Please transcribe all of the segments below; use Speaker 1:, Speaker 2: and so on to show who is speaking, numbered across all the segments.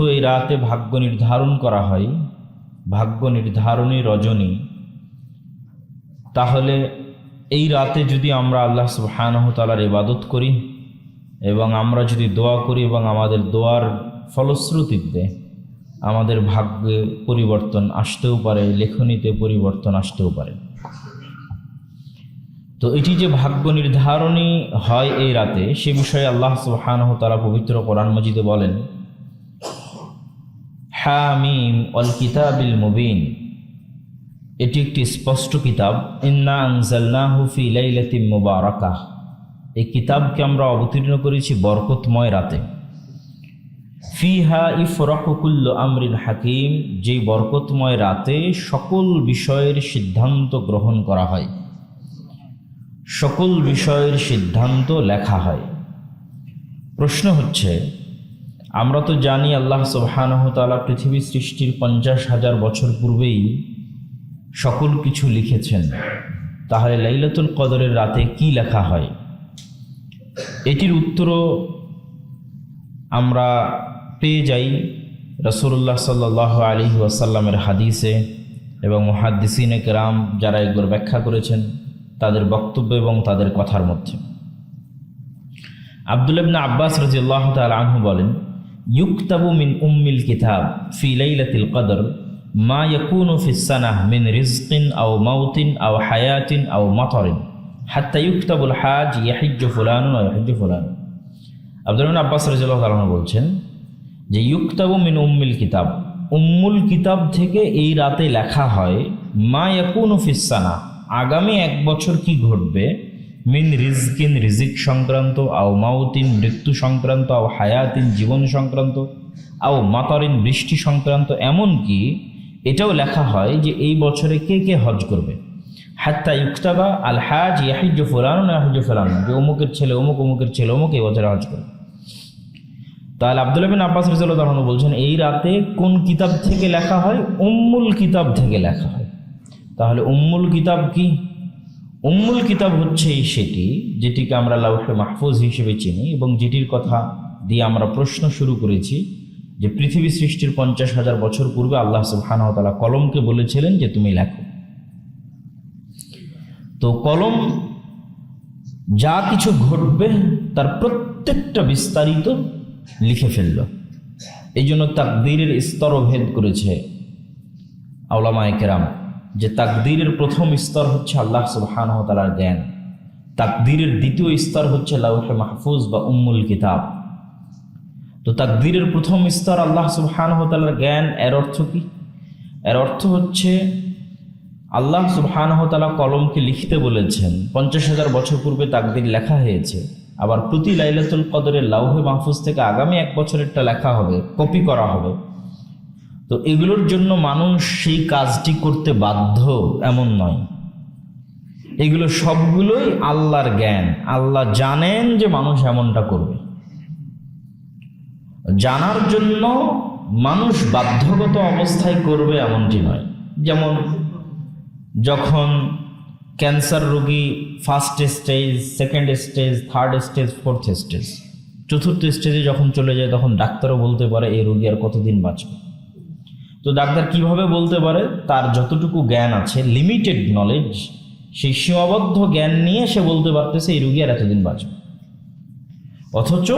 Speaker 1: যেহেতু এই রাতে ভাগ্য নির্ধারণ করা হয়, ভাগ্য নির্ধারণী রজনী। তাহলে এই রাতে যদি আমরা আল্লাহ সুবহানাহু তাআলার ইবাদত করি এবং আমরা যদি দোয়া করি এবং আমাদের দোয়ার ফলশ্রুতিতে আমাদের ভাগ্যে পরিবর্তন আসতেও পারে, লেখনীতে পরিবর্তন আসতেও পারে। তো এটি যে ভাগ্য নির্ধারণী হয় এই রাতে, সে বিষয়ে আল্লাহ সুবহানাহু পবিত্র কোরআন মজিদে বলেন হামিম অল কিতাবিল মুবিন। এটি একটি স্পষ্ট কিতাব। ইন্না আনজালনাহু ফি লাইলাতিন মুবারাকাহ। এই কিতাবকে আমরা অবতীর্ণ করেছি বরকতময় রাতে। ফিহা ইফরাকুল্ল আমরিন হাকিম। যেই বরকতময় রাতে সকল বিষয়ের সিদ্ধান্ত গ্রহণ করা হয়। সকল বিষয়ের সিদ্ধান্ত লেখা হয়। প্রশ্ন হচ্ছে আমরা তো জানি আল্লাহ তাআলা পৃথিবী সৃষ্টির পঞ্চাশ হাজার বছর পূর্বেই সকল কিছু লিখেছেন। তাহলে লাইলাতুল কদরের রাতে কি লেখা হয়? এটির উত্তরও আমরা পেয়ে যাই রসুল্লাহ সাল্লাহ আলী ওয়াসাল্লামের হাদিসে এবং মহাদ্দিসিনে কেরাম যারা এগুলোর ব্যাখ্যা করেছেন, তাদের বক্তব্য এবং তাদের কথার মধ্যে। আবদুল্লাবনা আব্বাস রাজিয়াল্লাহ তাল আনহু বলেন ইউক্তাবু মিন উম্মিল কিতাব ফি লাইলাতিল কদর, মা ইয়াকুনু ফি সানাহ মিন রিজকিন আও মাউতিন আও হায়াতিন আও মাতরিন, হাত্তা ইউক্তাবুল হাজ ইয়াহিজ্জু ফুলানুন আও ইয়াহিজ্জু ফুলান। আব্দুল্লাহ আব্বাস রাজিয়াল্লাহ আনহু বলছেন যে ইউক্তাবু মিন উম্মিল কিতাব, উম্মুল কিতাব থেকে এই রাতে লেখা হয়, মা ইয়াকুনু ফিস সানাহ, আগামী এক বছর কি ঘটবে? মিন রিজকিন, রিজিক সংক্রান্ত, আও মাউতিন, মৃত্যু সংক্রান্ত, আও হায়াতিন, জীবন সংক্রান্ত, আও মাতারিন, বৃষ্টি সংক্রান্ত, এমনকি এটাও লেখা হয় যে এই বছরে কে কে হজ করবে। হাত্তা ইউক্তাবা আল হাজ ইয়াহিজ না ইয়াহিজ ফুলান যে অমুকের ছেলে অমুক, অমুকের ছেলে অমুক, এই বছরে হজ করবে। তাহলে আবদুল্লাহ বিন আব্বাস রিজাল্লাহ বলছেন, এই রাতে কোন কিতাব থেকে লেখা হয়? উম্মুল কিতাব থেকে লেখা হয়। তাহলে উম্মুল কিতাব কি? উম্মুল কিতাব হচ্ছে এই সেটি, যেটিকে আমরা লাউহে মাহফুজ হিসেবে চিনি এবং যেটির কথা দিয়ে আমরা প্রশ্ন শুরু করেছি যে পৃথিবী সৃষ্টির পঞ্চাশ হাজার বছর পূর্বে আল্লাহ সুবহানাহু কলমকে বলেছিলেন যে তুমি লেখো। তো কলম যা কিছু ঘটবে তার প্রত্যেকটা বিস্তারিত লিখে ফেলল। এই জন্য তাকদীরের স্তরও ভেদ করেছে আওলামায় কেরাম। যে তাকদীরের প্রথম স্তর হচ্ছে আল্লাহ সুবহানাহ তালার জ্ঞান। তাকদীরের দ্বিতীয় স্তর হচ্ছে লাউহে মাহফুজ বা উম্মুল কিতাব। তো তাকদীরের প্রথম স্তর আল্লাহ সুবহানাহ তালার জ্ঞান, এর অর্থ কি? এর অর্থ হচ্ছে আল্লাহ সুবহানাহ তালা কলমকে লিখতে বলেছেন, পঞ্চাশ হাজার বছর পূর্বে তাকদির লেখা হয়েছে, আবার প্রতি লাইলাতুল কদরের লাউহে মাহফুজ থেকে আগামী এক বছরেরটা লেখা হবে, কপি করা হবে। তো এগুলোর জন্য মানুষ সেই কাজটি করতে বাধ্য এমন নয়। এগুলো সবগুলোই আল্লাহর জ্ঞান। আল্লাহ জানেন যে মানুষ এমনটা করবে। জানার জন্য মানুষ বাধ্যগত অবস্থায় করবে এমনটি নয়। যেমন যখন ক্যান্সার রোগী first stage second stage third stage fourth stage চতুর্থ স্টেজে যখন চলে যায়, তখন ডাক্তারও বলতে পারে, এই রোগী আর কতদিন বাঁচবে? তো ডাক্তার কীভাবে বলতে পারে? তার যতটুকু জ্ঞান আছে লিমিটেড নলেজ সেই সীমাবদ্ধ জ্ঞান নিয়ে সে বলতে পারতেছে, এই রুগী আর এতদিন বাঁচবে অথচ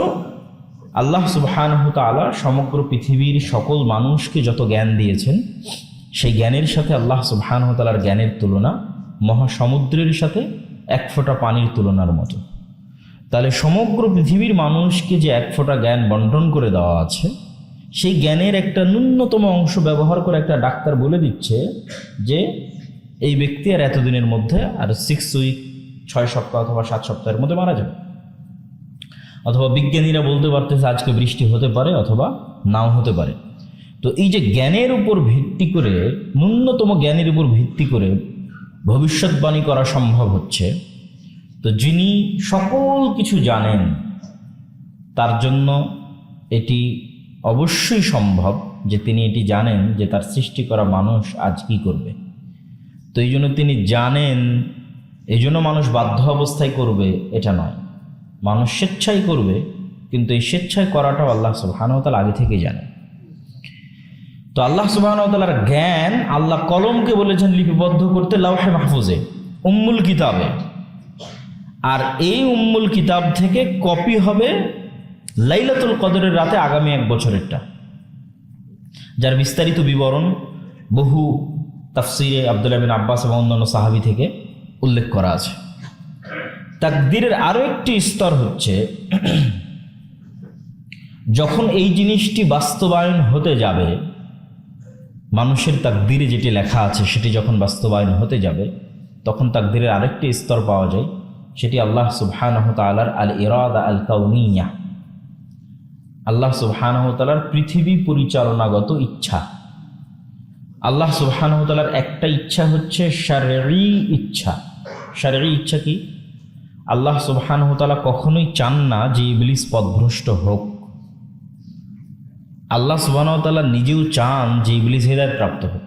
Speaker 1: আল্লাহ সুবহানহু তাআলা সমগ্র পৃথিবীর সকল মানুষকে যত জ্ঞান দিয়েছেন, সেই জ্ঞানের সাথে আল্লাহ সুবহানহু তাআলার জ্ঞানের তুলনা, মহাসমুদ্রের সাথে এক ফোঁটা পানির তুলনার মতো। তাহলে সমগ্র পৃথিবীর মানুষকে যে এক ফোঁটা জ্ঞান বন্টন করে দেওয়া আছে সেই জ্ঞানের একটা ন্যূনতম অংশ ব্যবহার করে একটা ডাক্তার বলে দিচ্ছে যে এই ব্যক্তি আর এতদিনের মধ্যে আর সিক্স উইক ছয় সপ্তাহ অথবা সাত সপ্তাহের মধ্যে মারা যাবে। অথবা বিজ্ঞানীরা বলতে পারতেছে আজকে বৃষ্টি হতে পারে অথবা নাও হতে পারে। তো এই যে জ্ঞানের উপর ভিত্তি করে, ন্যূনতম জ্ঞানের উপর ভিত্তি করে ভবিষ্যৎবাণী করা সম্ভব হচ্ছে, তো যিনি সকল কিছু জানেন, তার জন্য এটি অবশ্যই সম্ভব যে তিনি এটি জানেন যে তার সৃষ্টি করা মানুষ আজ কি করবে। তো এই জন্য তিনি জানেন, এই জন্য মানুষ বাধ্য অবস্থায় করবে, এটা নয়। মানুষ স্বেচ্ছায় করবে, কিন্তু এই স্বেচ্ছায় করাটাও আল্লাহ তাআলা আগে থেকেই জানে তো আল্লাহ সুবাহতালার জ্ঞান আল্লাহ কলমকে বলেছেন লিপিবদ্ধ করতে লাউহে মাহফুজে, উম্মুল কিতাবে। আর এই উম্মুল কিতাব থেকে কপি হবে লাইলাতুল কদরের রাতে আগামী এক বছরেরটা। যার বিস্তারিত বিবরণ বহু তাফসিরে আবদুল্লাহ বিন আব্বাস এবং অন্যান্য সাহাবি থেকে উল্লেখ করা আছে। তাকদিরের আরও একটি স্তর হচ্ছে, যখন এই জিনিসটি বাস্তবায়ন হতে যাবে, মানুষের তাকদিরে যেটি লেখা আছে সেটি যখন বাস্তবায়ন হতে যাবে, তখন তাকদিরের আরেকটি স্তর পাওয়া যায়, সেটি আল্লাহ সুবহানহ তালার আল ইরাদা আল কাউনিয়া আল্লাহ সুবহানহ তালার পৃথিবী পরিচালনাগত ইচ্ছা। আল্লাহ সুবহানহ তালার একটা ইচ্ছা হচ্ছে শারী ইচ্ছা। শারী ইচ্ছা কি? আল্লাহ সুবহানহ তালা কখনোই চান না যে ইবলিস পদভ্রষ্ট হোক। আল্লাহ সুবাহতাল্লাহ নিজেও চান যে ইবলিস হেদায়ত প্রাপ্ত হোক।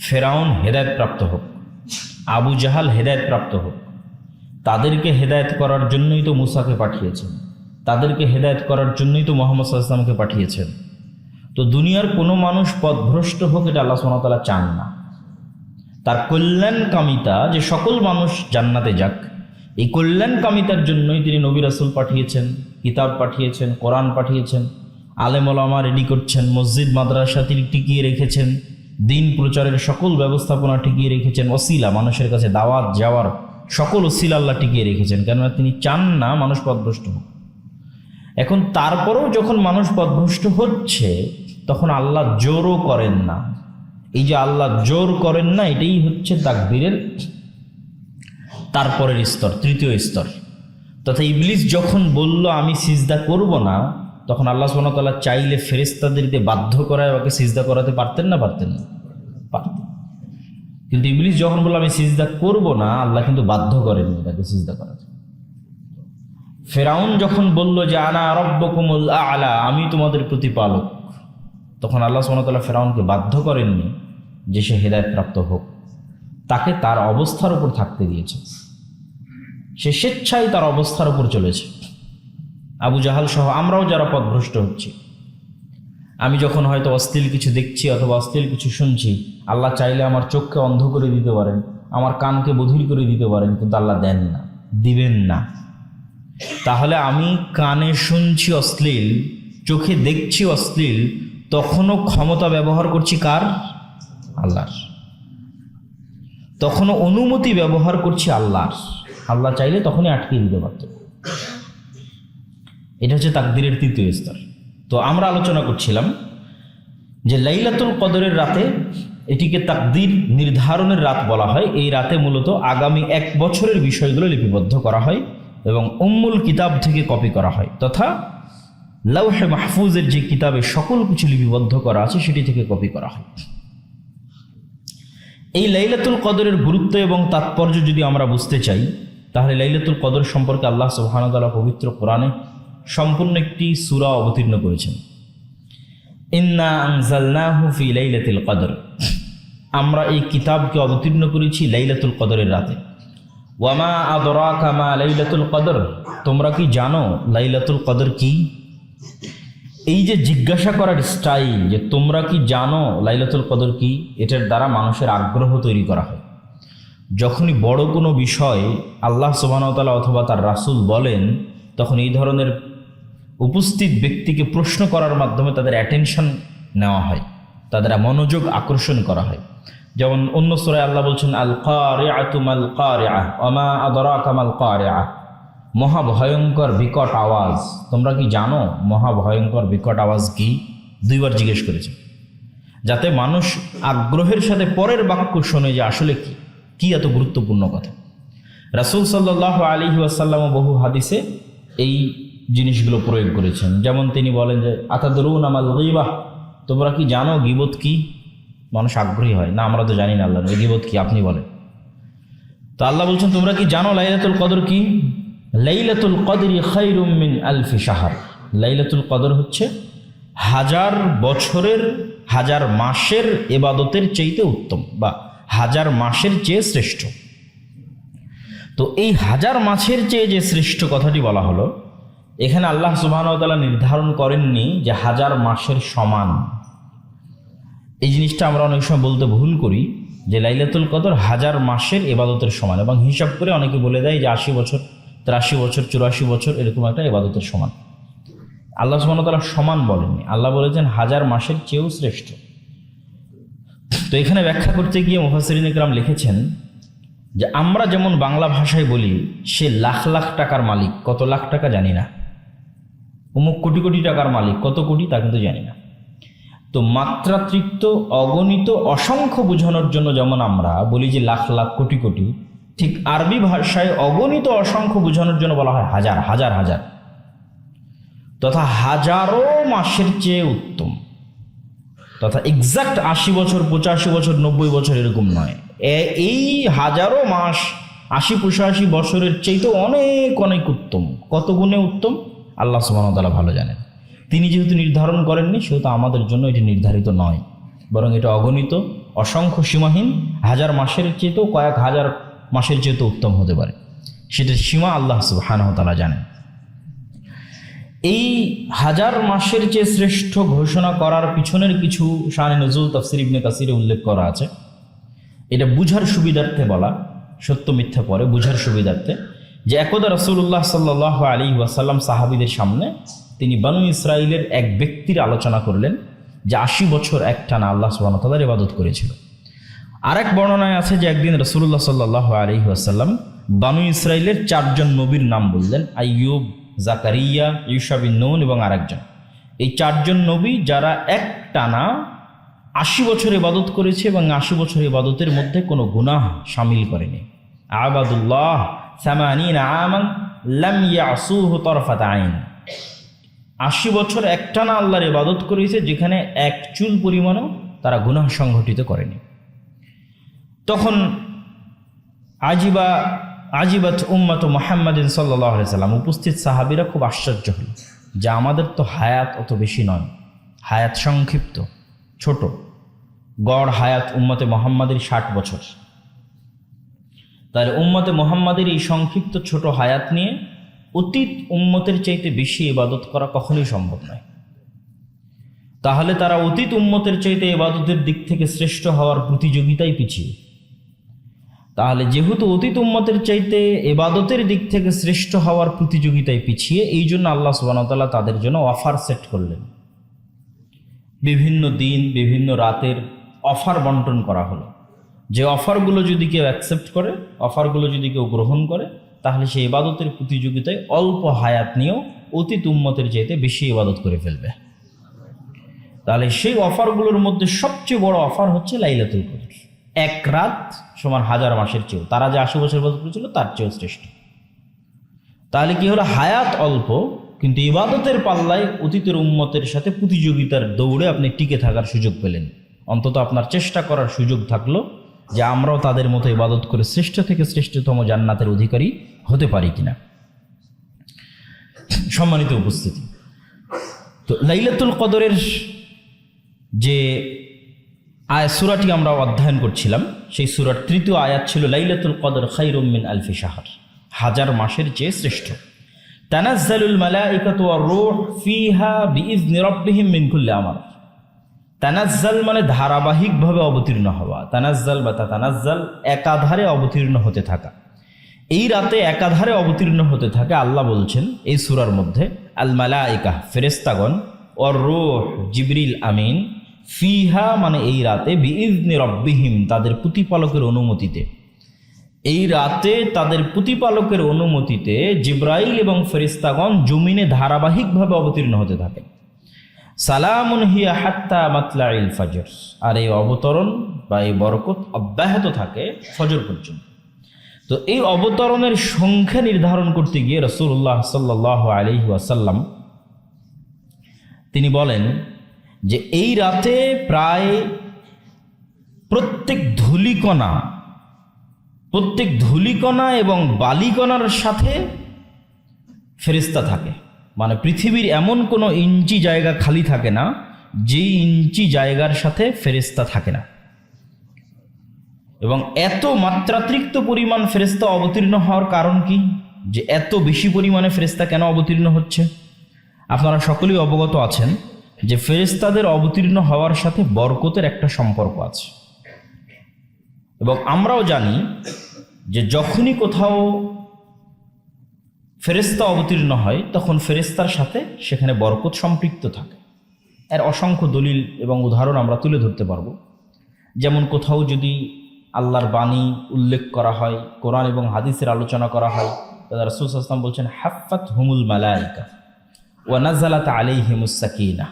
Speaker 1: ফেরাউন হেদায়ত প্রাপ্ত হোক। আবু জাহাল হেদায়ত প্রাপ্ত হোক। তাদেরকে হেদায়ত করার জন্যই তো মুসাকে পাঠিয়েছেন। তাদেরকে হেদায়ত করার জন্যই তো মোহাম্মদ সাল্লামকে পাঠিয়েছেন। তো দুনিয়ার কোনো মানুষ পথভ্রষ্ট হোক, এটা আল্লাহ সুবাহতাল্লাহ চান না। তার কল্যাণ কামিতা যে সকল মানুষ জান্নাতে যাক, এই কল্যাণ কামিতার জন্যই তিনি নবী রাসুল পাঠিয়েছেন, কিতাব পাঠিয়েছেন, কোরআন পাঠিয়েছেন আলেমলামা রেডি করছেন, মসজিদ, মাদ্রাসা তিনি টিকিয়ে রেখেছেন, দিন প্রচারের সকল ব্যবস্থাপনা টিকিয়ে রেখেছেন অসিলা মানুষের কাছে দাওয়াত যাওয়ার সকল অসিলা আল্লাহ টিকিয়ে রেখেছেন। কেননা তিনি চান না মানুষ পদভ্রষ্ট হোক। এখন তারপরেও যখন মানুষ পথভ্রষ্ট হচ্ছে, তখন আল্লাহ জোরও করেন না। এই যে আল্লাহ জোর করেন না, এটাই হচ্ছে তাকবীরের তারপরের স্তর, তৃতীয় স্তর। তথা ইবলিস যখন বলল, আমি সিজদা করব না, তখন আল্লাহ সুবহানাহু চাইলে ফেরেস্তাদেরকে বাধ্য করায় ওকে সিজদা করাতে পারতেন না পারতেন না, পারতেন। কিন্তু ইবলিস যখন বলল, আমি সিজদা করব না, আল্লাহ কিন্তু বাধ্য করেননি তাকে সিজদা করাতে। ফেরাউন যখন বলল যে, আনা রব্বকুমুল আলা, আমি তোমাদের প্রতিপালক। তখন আল্লাহ সুবহানাহু ফেরাউনকে বাধ্য করেননি যে সে হেদায়ত প্রাপ্ত হোক। তাকে তার অবস্থার উপর থাকতে দিয়েছে। সে স্বেচ্ছায় তার অবস্থার উপর চলেছে। আবু জাহাল সহ আমরাও যারা পথভ্রষ্ট হচ্ছি, আমি যখন হয়তো অশ্লীল কিছু দেখছি অথবা অশ্লীল কিছু শুনছি, আল্লাহ চাইলে আমার চোখকে অন্ধ করে দিতে পারেন, আমার কানকে বধির করে দিতে পারেন, কিন্তু আল্লাহ দেন না, দিবেন না। তাহলে আমি কানে শুনছি অশ্লীল, চোখে দেখছি অশ্লীল, তখনও ক্ষমতা ব্যবহার করছি কার? আল্লাহর। তখনও অনুমতি ব্যবহার করছি আল্লাহর। আল্লাহ চাইলে তখনই আটকে দিতে পারত। এটা হচ্ছে তাকদিরের তৃতীয় স্তর। তো আমরা আলোচনা করছিলাম যে লাইলাতুল কদরের রাতে এটিকে তাকদির নির্ধারণের রাত বলা হয়। এই রাতে মূলত আগামী এক বছরের বিষয়গুলো লিপিবদ্ধ করা হয়। এবং উম্মুল কিতাব থেকে কপি করা হয়, তথা লাউহে মাহফুজের যে কিতাবে সকল কিছু লিপিবদ্ধ করা আছে, সেটি থেকে কপি করা হয়। এই লাইলাতুল কদরের গুরুত্ব এবং তাৎপর্য যদি আমরা বুঝতে চাই, তাহলে লাইলাতুল কদর সম্পর্কে আল্লাহ সুবাহানতাল্লাহ পবিত্র কোরআনে সম্পূর্ণ একটি সুরা অবতীর্ণ করেছেন। ইন্না আনজালনাহু ফি লাইলাতুল কদর। আমরা এই কিতাবকে অবতীর্ণ করেছি লাইলাতুল কদরের রাতে। ওয়ামা আদরাকা মা লাইলাতুল কদর। তোমরা কি জানো লাইলাতুল কদর কি? এই যে জিজ্ঞাসা করার স্টাইল যে তোমরা কি জানো লাইলাতুল কদর কি? এটার দ্বারা মানুষের আগ্রহ তৈরি করা হয়। যখনই বড় কোনো বিষয় আল্লাহ সুবাহতালা অথবা তার রাসুল বলেন, তখন এই ধরনের উপস্থিত ব্যক্তিকে প্রশ্ন করার মাধ্যমে তাদের অ্যাটেনশন নেওয়া হয়। তাদের মনোযোগ আকর্ষণ করা হয়। যেমন অন্য সুরায় আল্লাহ বলছেন আল কারিআতুমাল কারিআহ ওমা আদরাকামাল কারিআহ মহাভয়ঙ্কর বিকট আওয়াজ। তোমরা কি জানো মহাভয়ঙ্কর বিকট আওয়াজ কি? দুইবার জিজ্ঞেস করেছে। যাতে মানুষ আগ্রহের সাথে পরের বাক্য শোনে যে আসলে কি কি এত গুরুত্বপূর্ণ কথা। রাসুল সাল্লাহ আলী ওয়াসাল্লাম বহু হাদিসে এই জিনিসগুলো প্রয়োগ করেছেন। যেমন তিনি বলেন যে, আতাদরুন আমাল গিবাহ তোমরা কি জানো গিবত কি? মানুষ আগ্রহী হয়। না, আমরা তো জানি না আল্লাহ গিবত কি, আপনি বলেন। তো আল্লাহ বলছেন, তোমরা কি জানো লাইলাতুল কদর কি? লাইলাতুল কদরি খাইরুম মিন আলফি সাহার লাইলাতুল কদর হচ্ছে হাজার বছরের, হাজার মাসের এবাদতের চাইতে উত্তম বা হাজার মাসের চেয়ে শ্রেষ্ঠ। তো এই হাজার মাসের চেয়ে যে শ্রেষ্ঠ কথাটি বলা হলো, এখানে আল্লাহ সুবাহতালা নির্ধারণ করেননি যে হাজার মাসের সমান। এই জিনিসটা আমরা অনেক সময় বলতে ভুল করি, যে লাইলাতুল কদর হাজার মাসের এবাদতের সমান এবং হিসাব করে অনেকে বলে দেয় যে আশি বছর, তিরাশি বছর, চুরাশি বছর এরকম একটা এবাদতের সমান। আল্লাহ সুবাহ তালা সমান বলেননি। আল্লাহ বলেছেন হাজার মাসের চেয়েও শ্রেষ্ঠ। তো এখানে ব্যাখ্যা করতে গিয়ে মুফাসরিন ইকরাম লিখেছেন যে আমরা যেমন বাংলা ভাষায় বলি, সে লাখ লাখ টাকার মালিক, কত লাখ টাকা জানি না। অমুক কোটি কোটি টাকার মালিক, কত কোটি তা কিন্তু জানি না। তো মাত্রাতৃপ্ত অগণিত, অসংখ্য বোঝানোর জন্য যেমন আমরা বলি যে লাখ লাখ কোটি কোটি, ঠিক আরবি ভাষায় অগণিত, অসংখ্য বোঝানোর জন্য বলা হয় হাজার হাজার হাজার। তথা হাজারো মাসের চেয়ে উত্তম। তথা এক্সাক্ট আশি বছর, পঁচাশি বছর, নব্বই বছর এরকম নয়। এই হাজারো মাস আশি, পঁচাশি বছরের চেয়ে তো অনেক অনেক উত্তম। কত গুণে উত্তম? আল্লাহ সুবাহতালা ভালো জানেন। তিনি যেহেতু নির্ধারণ করেননি, সেহেতু আমাদের জন্য এটি নির্ধারিত নয়। বরং এটা অগণিত, অসংখ্য সীমাহীন, হাজার মাসের চেয়েতেও কয়েক হাজার মাসের চেয়েতেও উত্তম হতে পারে। সেটার সীমা আল্লাহ সুবাহানহতালা জানেন। এই হাজার মাসের চেয়ে শ্রেষ্ঠ ঘোষণা করার পিছনের কিছু শানে নজরুল তফসির ইবনে কাসিরে উল্লেখ করা আছে। এটা বুঝার সুবিধার্থে বলা, সত্য মিথ্যা পরে বুঝার সুবিধার্থে যে একদা রসুল্লাহ সাল্লাহ আলী ওয়াসাল্লাম সাহাবিদের সামনে তিনি বানু ইসরায়েলের এক ব্যক্তির আলোচনা করলেন, যে আশি বছর একটানা আল্লাহ সুবাহতালার ইবাদত করেছিল। আরেক বর্ণনায় আছে যে একদিন রসুল্লাহ সাল্লাহ আলী ওয়াসাল্লাম বানু ইসরায়েলের চারজন নবীর নাম বললেন, আইয়ুব, জাকারিয়া ইউসাবিন নৌন এবং আরেকজন। এই চারজন নবী যারা এক টানা আশি বছর ইবাদত করেছে এবং আশি বছর ইবাদতের মধ্যে কোনো গুনাহ সামিল করেনি। আবাদুল্লাহ সামানিন আমান লাম ইয়াসুহু তরফাত আইন। আশি বছর একটানা আল্লাহর ইবাদত করেছে, যেখানে এক চুল পরিমাণও তারা গুনাহ সংঘটিত করেনি। তখন আজিবা, আজিবাত উম্মাত মোহাম্মদিন সাল্লাহ সাল্লাম, উপস্থিত সাহাবিরা খুব আশ্চর্য হল যে আমাদের তো হায়াত অত বেশি নয়। হায়াত সংক্ষিপ্ত, ছোট। গড় হায়াত উম্মতে মোহাম্মদের ষাট বছর। তাহলে উম্মতে মোহাম্মদের এই সংক্ষিপ্ত ছোট হায়াত নিয়ে অতীত উম্মতের চাইতে বেশি ইবাদত করা কখনোই সম্ভব নয়। তাহলে তারা অতীত উম্মতের চাইতে ইবাদতের দিক থেকে শ্রেষ্ঠ হওয়ার প্রতিযোগিতায় পিছিয়ে। তাহলে যেহেতু অতীত উম্মতের চাইতে এবাদতের দিক থেকে শ্রেষ্ঠ হওয়ার প্রতিযোগিতায় পিছিয়ে, এই জন্য আল্লাহ সুবাহতাল্লাহ তাদের জন্য অফার সেট করলেন। বিভিন্ন দিন, বিভিন্ন রাতের অফার বন্টন করা হলো। যে অফারগুলো যদি কেউ অ্যাকসেপ্ট করে, অফারগুলো যদি কেউ গ্রহণ করে তাহলে সেই ইবাদতের প্রতিযোগিতায় অল্প হায়াত নিয়েও অতীত উম্মতের চাইতে বেশি ইবাদত করে ফেলবে। তাহলে সেই অফারগুলোর মধ্যে সবচেয়ে বড় অফার হচ্ছে লাইলাতুল কদর। এক রাত সমান হাজার মাসের চেয়েও, তারা যে আশি বছর বছর করেছিল, তার চেয়েও শ্রেষ্ঠ। তাহলে কি হলো? হায়াত অল্প, কিন্তু ইবাদতের পাল্লায় অতীতের উম্মতের সাথে প্রতিযোগিতার দৌড়ে আপনি টিকে থাকার সুযোগ পেলেন। অন্তত আপনার চেষ্টা করার সুযোগ থাকল। যে আমরাও তাদের মতো ইবাদত করে শ্রেষ্ঠ থেকে শ্রেষ্ঠতম জান্নাতের অধিকারী হতে পারি কিনা? সম্মানিত উপস্থিতি। তো লাইলাতুল কদরের যে আয় সুরাটি আমরা অধ্যয়ন করছিলাম, সেই সুরার তৃতীয় আয়াত ছিল, লাইলাতুল কদর খাইরুম মিন আলফি সাহার হাজার মাসের চেয়ে শ্রেষ্ঠ। তানাজ্জালুল মালাইকাতু ওয়ার রূহ ফিহা বিইজনি রাব্বিহিম মিন কুল্লি আমর। তানাজ্জাল মানে ধারাবাহিকভাবে অবতীর্ণ হওয়া। তানাজ্জাল বা তানাজ্জাল একাধারে অবতীর্ণ হতে থাকা। এই রাতে একাধারে অবতীর্ণ হতে থাকে আল্লাহ বলছেন এই সুরার মধ্যে, আল মালাইকা ফেরেস্তাগণ অর রোহ, জিবরিল, আমিন, ফিহা মানে এই রাতে বিইজনি রব্বিহিম, তাদের প্রতিপালকের অনুমতিতে। এই রাতে তাদের প্রতিপালকের অনুমতিতে জিব্রাইল এবং ফেরিস্তাগণ জমিনে ধারাবাহিকভাবে অবতীর্ণ হতে থাকে। সালামুন হিয়া হাত্তা মাতলা ইল ফজর। আর এই অবতরণ বা এই বরকত অব্যাহত থাকে ফজর পর্যন্ত। তো এই অবতরণের সংখ্যা নির্ধারণ করতে গিয়ে রসুল্লাহ সাল্লাহ আলহি ওয়াসাল্লাম তিনি বলেন যে এই রাতে প্রায় প্রত্যেক ধুলিকণা প্রত্যেক ধুলিকণা এবং বালিকণার সাথে ফেরিস্তা থাকে। মানে পৃথিবীর এমন কোনো ইঞ্চি জায়গা খালি থাকে না, যেই ইঞ্চি জায়গার সাথে ফেরিস্তা থাকে না। এবং এত মাত্রাতিরিক্ত পরিমাণ ফেরেস্তা অবতীর্ণ হওয়ার কারণ কি? যে এত বেশি পরিমাণে ফেরেস্তা কেন অবতীর্ণ হচ্ছে? আপনারা সকলেই অবগত আছেন যে ফেরেস্তাদের অবতীর্ণ হওয়ার সাথে বরকতের একটা সম্পর্ক আছে। এবং আমরাও জানি যে যখনই কোথাও ফেরেস্তা অবতীর্ণ হয়, তখন ফেরেস্তার সাথে সেখানে বরকত সম্পৃক্ত থাকে। এর অসংখ্য দলিল এবং উদাহরণ আমরা তুলে ধরতে পারব। যেমন কোথাও যদি আল্লাহর বাণী উল্লেখ করা হয়, কোরআন এবং হাদিসের আলোচনা করা হয়, তাদের রাসুল আসলাম বলছেন, হাফাত হুমুল মালাইকা ওয়ানাজালাত আলাই হিমুসাকিনা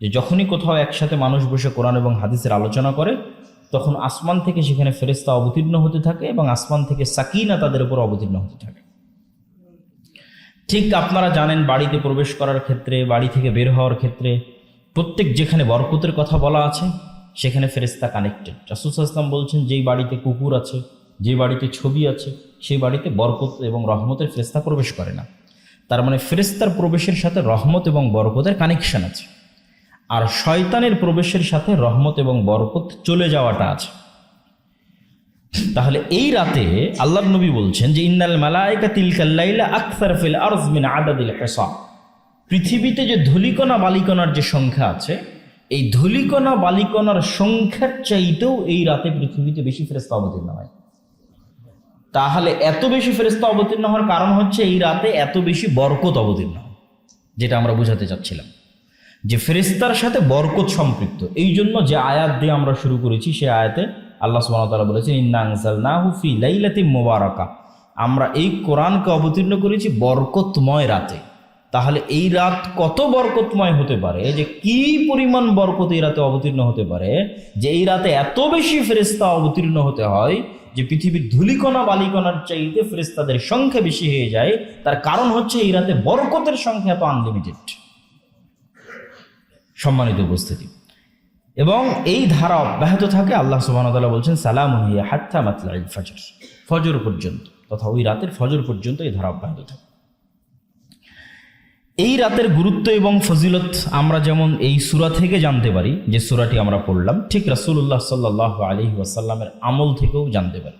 Speaker 1: যে যখনই কোথাও একসাথে মানুষ বসে কোরআন এবং হাদিসের আলোচনা করে, তখন আসমান থেকে সেখানে ফেরেস্তা অবতীর্ণ হতে থাকে এবং আসমান থেকে সাকিনা তাদের উপর অবতীর্ণ হতে থাকে। ঠিক আপনারা জানেন বাড়িতে প্রবেশ করার ক্ষেত্রে, বাড়ি থেকে বের হওয়ার ক্ষেত্রে প্রত্যেক যেখানে বরকতের কথা বলা আছে, সেখানে ফেরেস্তা কানেক্টেড রাসুল আসলাম বলছেন, যেই বাড়িতে কুকুর আছে যে বাড়িতে ছবি আছে, সেই বাড়িতে বরকত এবং রহমতের ফেরেস্তা প্রবেশ করে না। তার মানে ফেরেস্তার প্রবেশের সাথে রহমত এবং বরকতের কানেকশন আছে। আর শয়তানের প্রবেশের সাথে রহমত এবং বরকত চলে যাওয়াটা আছে। তাহলে এই রাতে আল্লাহর নবী বলছেন যে, ইন্নাল মালাইকা তিলকাল্লাইলা আকসার ফিল আরজ মিন আদাদিল হিসাব। পৃথিবীতে যে ধূলিকণা বালিকণার যে সংখ্যা আছে, এই ধূলিকণা বালিকণার সংখ্যার চাইতেও এই রাতে পৃথিবীতে বেশি ফেরেস্তা অবতীর্ণ হয়। তাহলে এত বেশি ফেরেস্তা অবতীর্ণ হওয়ার কারণ হচ্ছে এই রাতে এত বেশি বরকত অবতীর্ণ যেটা আমরা বোঝাতে চাচ্ছিলাম। যে ফেরেস্তার সাথে বরকত সম্পৃক্ত। এই জন্য যে আয়াত দিয়ে আমরা শুরু করেছি, সে আয়াতে আল্লাহ সুবহানাহু বলেছেন, ইন্না আনজালনাহু ফি লাইলাতিন মুবারাকা। আমরা এই কোরআনকে অবতীর্ণ করেছি বরকতময় রাতে। তাহলে এই রাত কত বরকতময় হতে পারে? যে কি পরিমাণ বরকত এই রাতে অবতীর্ণ হতে পারে? যে এই রাতে এত বেশি ফেরেস্তা অবতীর্ণ হতে হয় যে পৃথিবীর ধুলিকণা, বালিকণার চাইতে ফেরেস্তাদের সংখ্যা বেশি হয়ে যায়। তার কারণ হচ্ছে এই রাতে বরকতের সংখ্যা এত আনলিমিটেড সম্মানিত উপস্থিতি। এবং এই ধারা অব্যাহত থাকে, আল্লাহ সুবাহতাল্লাহ বলছেন সালাম হিয়া হাত্তা মাতলা ফজর। ফজর পর্যন্ত, তথা ওই রাতের ফজর পর্যন্ত এই ধারা অব্যাহত থাকে। এই রাতের গুরুত্ব এবং ফজিলত আমরা যেমন এই সুরা থেকে জানতে পারি, যে সুরাটি আমরা পড়লাম, ঠিক রাসুল্লাহ সাল্লাহ আলি ওয়াসাল্লামের আমল থেকেও জানতে পারি।